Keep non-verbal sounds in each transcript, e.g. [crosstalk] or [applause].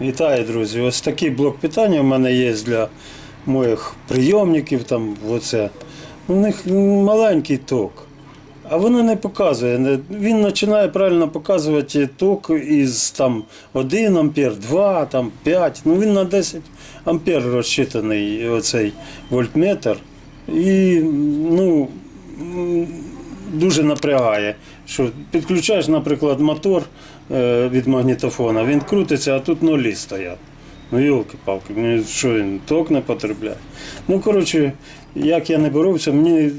Вітаю, друзі. Ось такий блок питання в мене є для моїх прийомників. Там, оце. У них маленький ток. А воно не показує. Він починає правильно показувати ток із там, 1 ампер, 2, там, 5. Ну він на 10 ампер розчитаний оцей вольтметр. І ну, дуже напрягає. Що підключаєш, наприклад, мотор е, від магнітофона, він крутиться, а тут нулі стоять. Ну, йолки-палки, мені що він ток не потребляє. Ну, коротше, як я не боровся, мені е,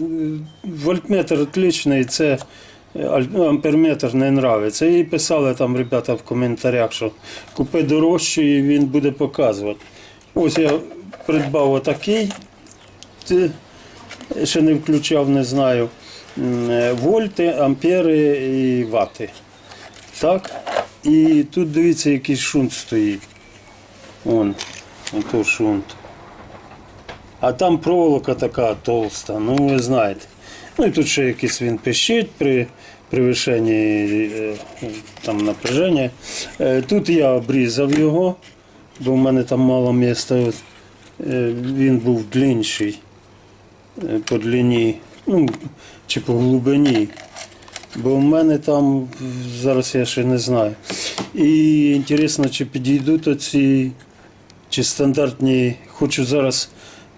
вольтметр відлічний, це е, амперметр не нравиться. І писали там ребята в коментарях, що купи дорожче і він буде показувати. Ось я придбав отакий, ще не включав, не знаю. Е, Вольти, ампери і вати. Так. І тут дивіться, який шунт стоїть. Вон, ото шунт. А там проволока така толста, ну ви знаєте. Ну і тут ще якийсь він пищить при перевищенні е, там, напряження. Е, Тут я обрізав його, бо в мене там мало е, Він був длінший по длині, ну, чи по глибині. Бо в мене там зараз я ще не знаю. І інтересно, чи підійдуть оці, чи стандартні. Хочу зараз,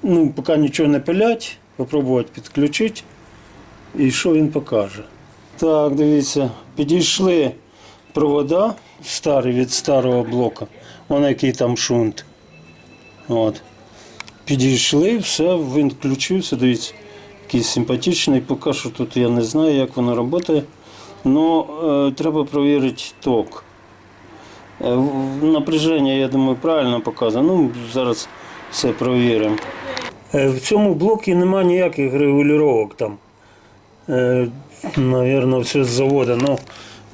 ну, поки нічого не пилять, попробувати підключити. І що він покаже. Так, дивіться, підійшли провода старі від старого блока. Вон який там шунт. От. Підійшли, все, він включився, дивіться, який симпатичний. Поки що тут я не знаю, як воно працює. Але треба перевірити ток. Е, напряження, я думаю, правильно показано. Ну, зараз все перевіримо. Е, в цьому блокі немає ніяких регулювання там. Е, Навірно, все з заводу. Ну,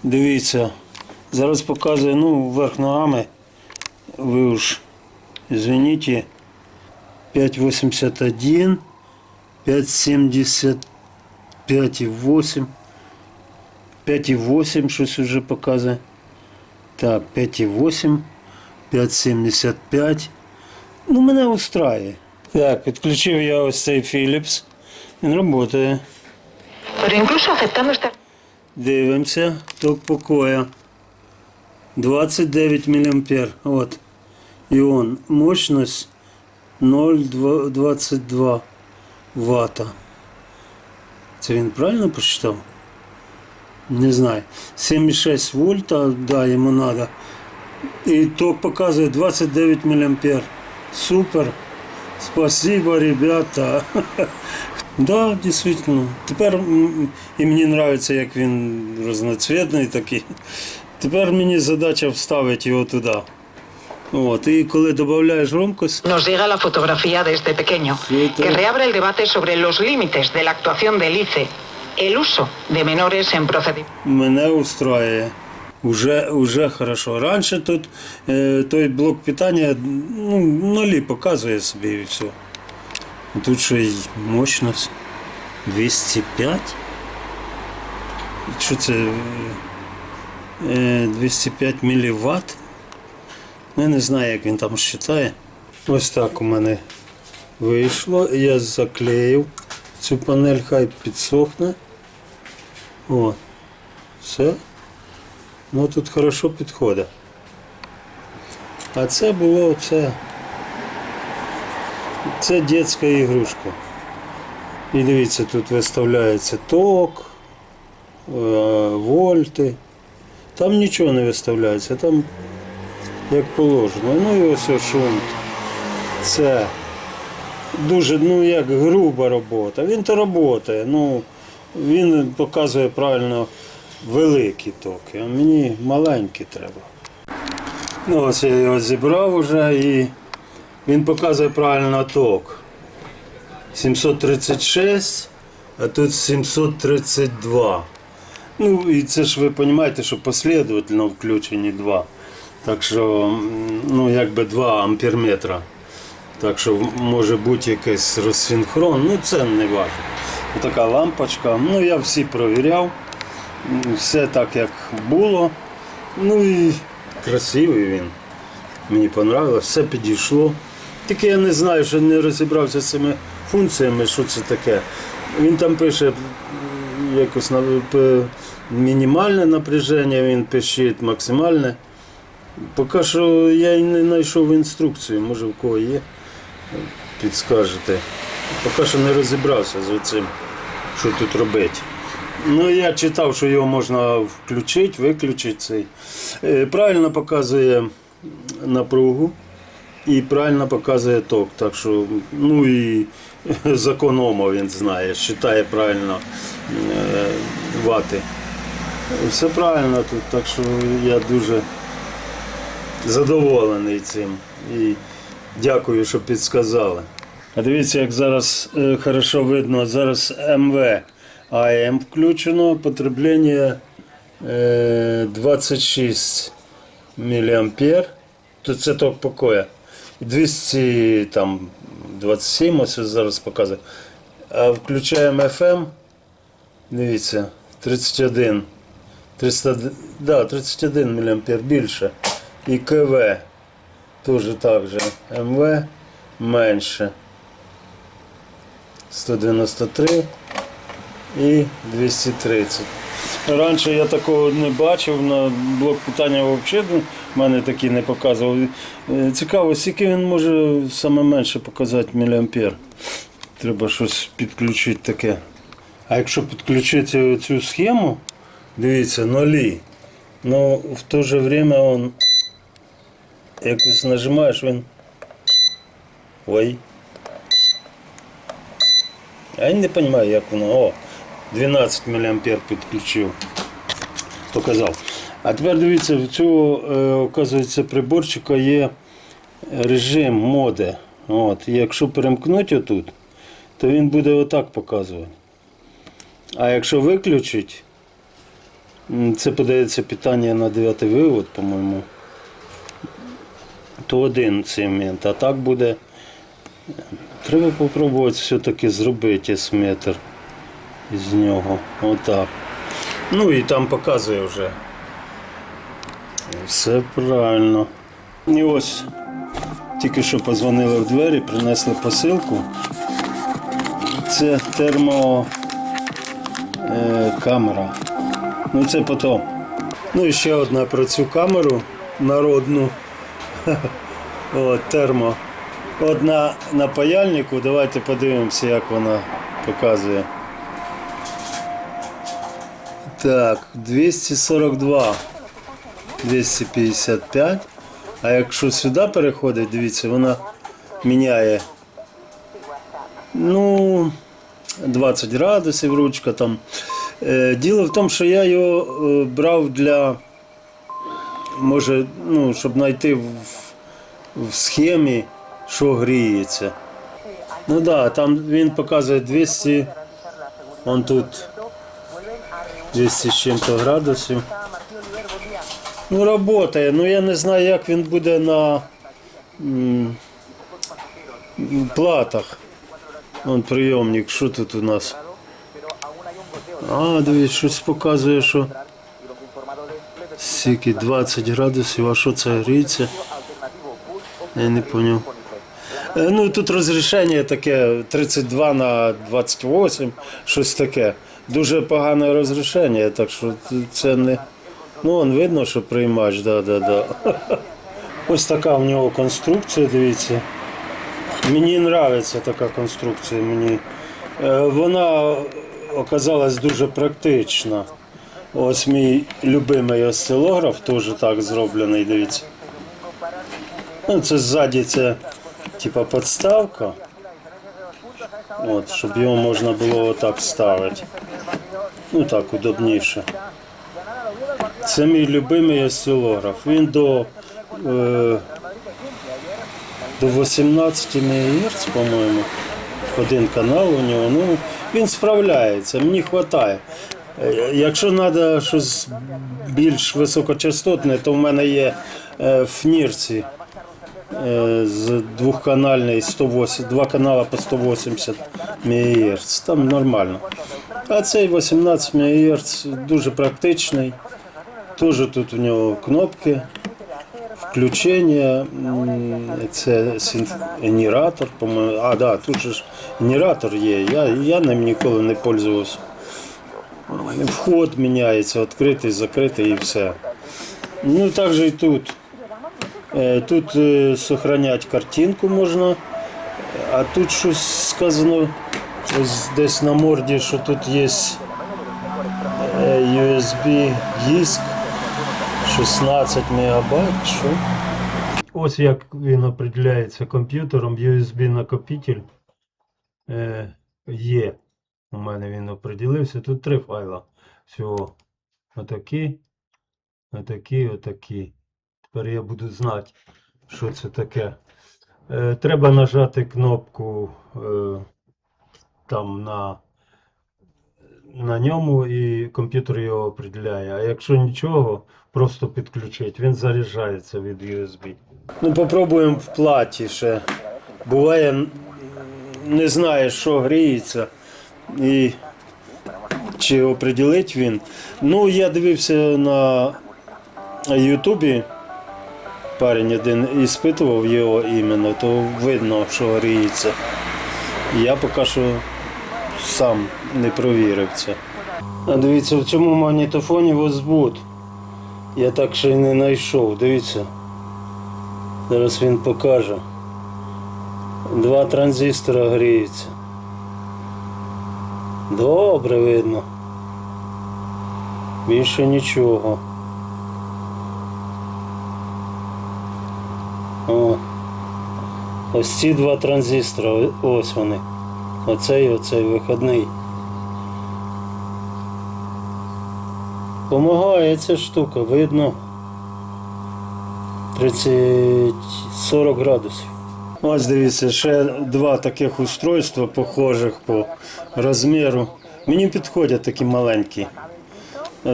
дивіться, зараз показує ну, вверх ногами. Ви ж, извините, 5,81, 5,70, 5,8, 5,8 щось вже показує. Так, 5,8, 5,75. Ну, мене устраює. Так, підключив я ось цей Philips. Він працює. Pero incluso aceptando esta... Дивимося, ток покоя. 29 мА. От. Іон. Мощність 0,22 Вт. Це він правильно посчитав? Не знаю. 7,6 вольта, да, йому треба. І ток показує 29 мА. Супер. Спасибо, ребята. [laughs] Да, дійсно. Тепер і мені подобається, як він разноцвітний такий. Тепер мені задача вставити його туди. От, і коли додаєш громкость, Nos llega la fotografía de este pequeño, que reabre el debate sobre los límites de la actuación del ICE, el uso de menores en procedimientos. мене устраює. Уже, уже хорошо. Раніше тут е, той блок питання ну, нулі показує собі і все. А Тут ще й мощність 205. Що це? Е, 205 мВт. Ну, я не знаю, як він там вважає. Ось так у мене вийшло. Я заклеїв цю панель, хай підсохне. О, все. Ну тут хорошо підходить. А це було це. Це дитяча ігрушка. І дивіться, тут виставляється ток, е, вольти. Там нічого не виставляється, там як положено. Ну і ось шунт. Це дуже, ну як груба робота. Він то працює, ну він показує правильно великі токи, а мені маленькі треба. Ну, ось я його зібрав вже і він показує правильно ток. 736, а тут 732. Ну і це ж ви розумієте, що послідовательно включені два. Так що, ну якби 2 амперметра. Так що може бути якийсь розсинхрон, ну це не важливо. Така лампочка. Ну я всі провіряв. Все так як було. Ну і красивий він. Мені понравилось, все підійшло. Тільки я не знаю, що не розібрався з цими функціями, що це таке. Він там пише якось мінімальне напряження, він пише максимальне. Поки що я не знайшов інструкцію, може в кого є, підскажете. Поки що не розібрався з цим, що тут робити. Ну, я читав, що його можна включити, виключити цей. Е, Правильно показує напругу і правильно показує ток. Так що, ну і [laughs] закон Ома він знає, считає правильно е, вати. Все правильно тут, так що я дуже задоволений цим. І дякую, що підсказали. А дивіться, як зараз е, хорошо видно, зараз МВ АМ включено, потреблення е, 26 мА. То це ток покоя. І 200 там ось зараз показує. А включаємо FM, дивіться, 31. 300, да, 31 мА більше. І КВ теж так же. МВ менше. 193 і 230. Раніше я такого не бачив, на блок питання взагалі в мене такі не показував. Е, Цікаво, скільки він може саме менше показати міліампер. Треба щось підключити таке. А якщо підключити цю схему, дивіться, нолі. Ну в то же время он якось нажимаєш, він. Ой. А я не розумію, як воно. О, 12 мА підключив. Показав. А тепер дивіться, в цього, е, оказується, приборчика є режим моди. От. Якщо перемкнути отут, то він буде отак показувати. А якщо виключити, це подається питання на 9 вивод, по-моєму, то один сегмент, а так буде. Треба спробувати все-таки зробити есметр із нього. Отак. Ну і там показує вже. Все правильно. І ось тільки що позвонили в двері, принесли посилку. Це термокамера. Ну це потім. Ну і ще одна про цю камеру народну. От, термо. Одна на паяльнику. Давайте подивимося, як вона показує. Так, 242, 255. А якщо сюди переходить, дивіться, вона міняє ну, 20 градусів ручка там. Е, Діло в тому, що я його е, брав для, може, ну, щоб знайти в, в схемі, що гріється. Ну так, да, там він показує 200, он тут 200 з чим-то градусів. Ну, працює. Ну я не знаю, як він буде на м, платах. Вон прийомник, що тут у нас? А, дивись, щось показує, що стільки 20 градусів, а що це гріється? Я не зрозумів. Ну тут розрішення таке 32 на 28, щось таке. Дуже погане розрішення, так що це не. Ну, он видно, що приймач, да, да, да. [laughs] Ось така в нього конструкція, дивіться. Мені подобається така конструкція. Мені. Е, Вона оказалась дуже практична. Ось мій любимий осцилограф теж так зроблений, дивіться. Ну, це ззаді це типа подставка. От, щоб його можна було отак ставити. Ну так, удобніше. Це мій любимий осцилограф. Він до, е, до 18 МГц, по-моєму. Один канал у нього. Ну, він справляється, мені вистачає. Якщо треба щось більш високочастотне, то в мене є е, в Нірці е, з двохканальний 108, два канала по 180 МГц. Там нормально. А цей 18 МГц дуже практичний. Теж тут у нього кнопки. включення, це генератор, по-моєму. А, да, тут же ж генератор є. Я, я ним ніколи не пользувався. Вход міняється, відкритий, закритий і все. Ну, так же і тут. Е, Тут е, сохранять картинку можна, а тут щось сказано ось десь на морді, що тут є е, USB диск 16 мегабайт. Що? Ось як він определяється комп'ютером, USB накопитель е, є. У мене він определився. Тут три файла. Всього. Отакі, отакі, отакі. Тепер я буду знати, що це таке. Е, треба нажати кнопку е, там на, на ньому і комп'ютер його определяє. А якщо нічого, просто підключить. Він заряджається від USB. Ну, попробуємо в платі ще. Буває, не знаєш, що гріється. І чи определить він. Ну, я дивився на Ютубі. Парень один іспитував його іменно, то видно, що гріється. Я поки що сам не провірив це. А дивіться, в цьому магнітофоні возбуд. Я так ще й не знайшов. Дивіться. Зараз він покаже. Два транзистора гріються. Добре видно. Більше нічого. О. Ось ці два транзистори, ось вони. Оцей оцей виходний. Помагає ця штука, видно. 30 40 градусів. Ось дивіться, ще два таких устройства, похожих по розміру. Мені підходять такі маленькі.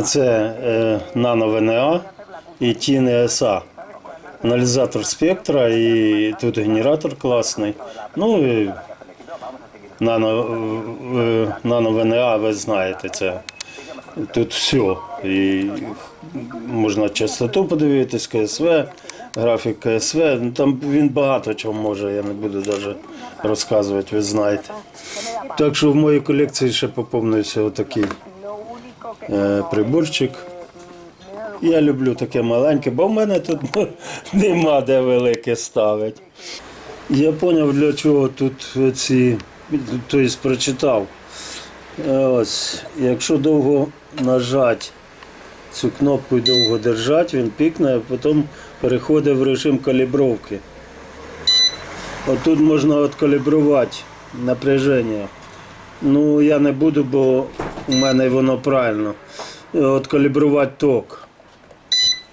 Це е, Nano VNA і TIN ESA. Аналізатор спектра і тут генератор класний. Ну і Nano, е, Nano VNA, ви знаєте, це тут все. І можна частоту подивитись, КСВ, графік КСВ. Ну, Там він багато чого може, я не буду навіть розказувати, ви знаєте. Так що в моїй колекції ще поповнився отакий е, приборчик. Я люблю таке маленьке, бо в мене тут [laughs] нема де велике ставити. Я зрозумів, для чого тут ці, тобто прочитав. Е, Ось, якщо довго нажати цю кнопку і довго держати, він пікне, а потім переходить в режим калібровки. От тут можна откалібрувати напряження. Ну, я не буду, бо у мене воно правильно. Е, Откалібрувати ток.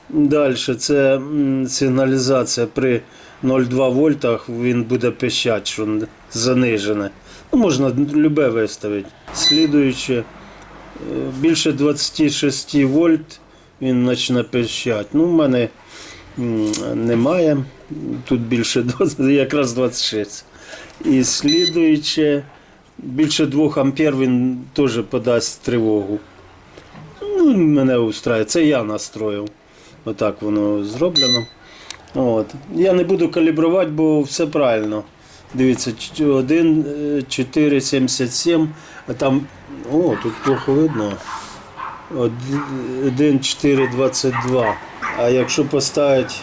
Далі це сигналізація при 0,2 вольтах він буде пищати, що занижене. Ну, можна любе виставити. Слідуюче, е, більше 26 вольт він почне пищати. Ну, в мене немає. Тут більше [laughs] 20, якраз 26. І слідуюче, більше 2 ампер він теж подасть тривогу. Ну, мене устраює. Це я настроїв. Отак воно зроблено. От. Я не буду калібрувати, бо все правильно. Дивіться, 1, 4, 77, а там. О, тут плохо видно. 1, 4, 22. А якщо поставити,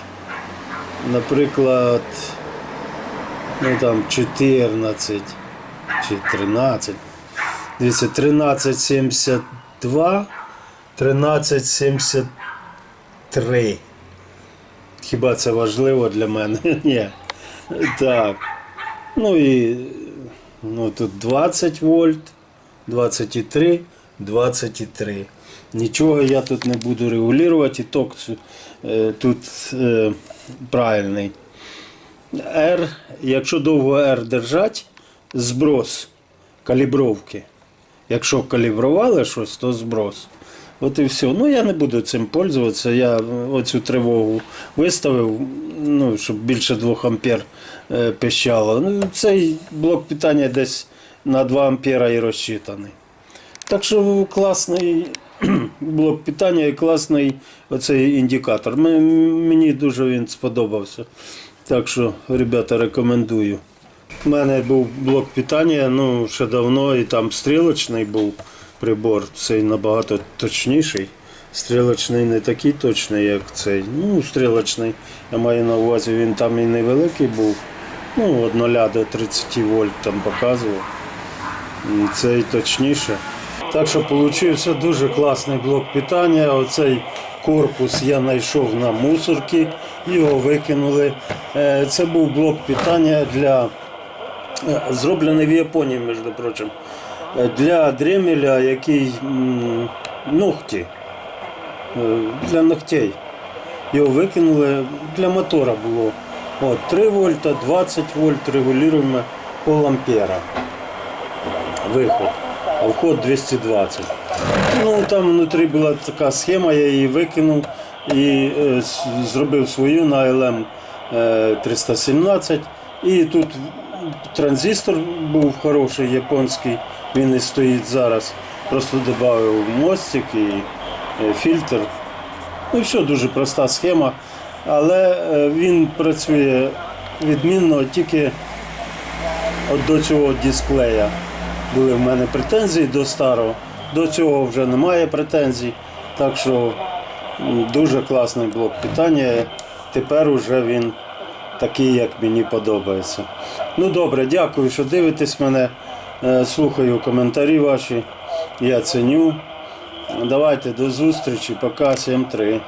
наприклад, ну там 14 чи 13. Дивіться, 1372, 1373. Хіба це важливо для мене? [laughs] Ні. Так. Ну і ну, тут 20 вольт, 23, 23. Нічого я тут не буду регулювати, і ток е, тут е, правильний. R, якщо довго R держать, зброс калібровки. Якщо калібрували щось, то зброс. От і все. Ну я не буду цим пользуватися. Я оцю тривогу виставив, ну, щоб більше 2 ампер е, пищало. Ну, цей блок питання десь на 2 ампера і розчитаний. Так що класний [clears throat] блок питання і класний оцей індикатор. Мені дуже він сподобався. Так що, ребята, рекомендую. У мене був блок питання, ну, ще давно, і там стрілочний був прибор. Цей набагато точніший. Стрілочний не такий точний, як цей. Ну, стрілочний. Я маю на увазі, він там і невеликий був. Ну, від 0 до 30 вольт там показував. І цей точніше. Так що получився дуже класний блок питання. Оцей корпус я знайшов на мусорці, його викинули. Е, Це був блок питання для е, зроблений в Японії, між прочим, е, для дремеля, який ногті. Для ногтей. Його викинули для мотора було. От, 3 вольта, 20 вольт регулюємо пол ампера виход, а вход 220. Ну там внутрі була така схема, я її викинув і е, зробив свою на LM е, 317. І тут транзистор був хороший, японський, він і стоїть зараз. Просто додав мостик і е, фільтр. Ну все, дуже проста схема. Але е, він працює відмінно тільки от до цього дисплея були в мене претензії до старого. До цього вже немає претензій. Так що дуже класний блок питання. Тепер уже він такий, як мені подобається. Ну добре, дякую, що дивитесь мене. Е, Слухаю коментарі ваші. Я ценю. Давайте до зустрічі. Пока 7-3.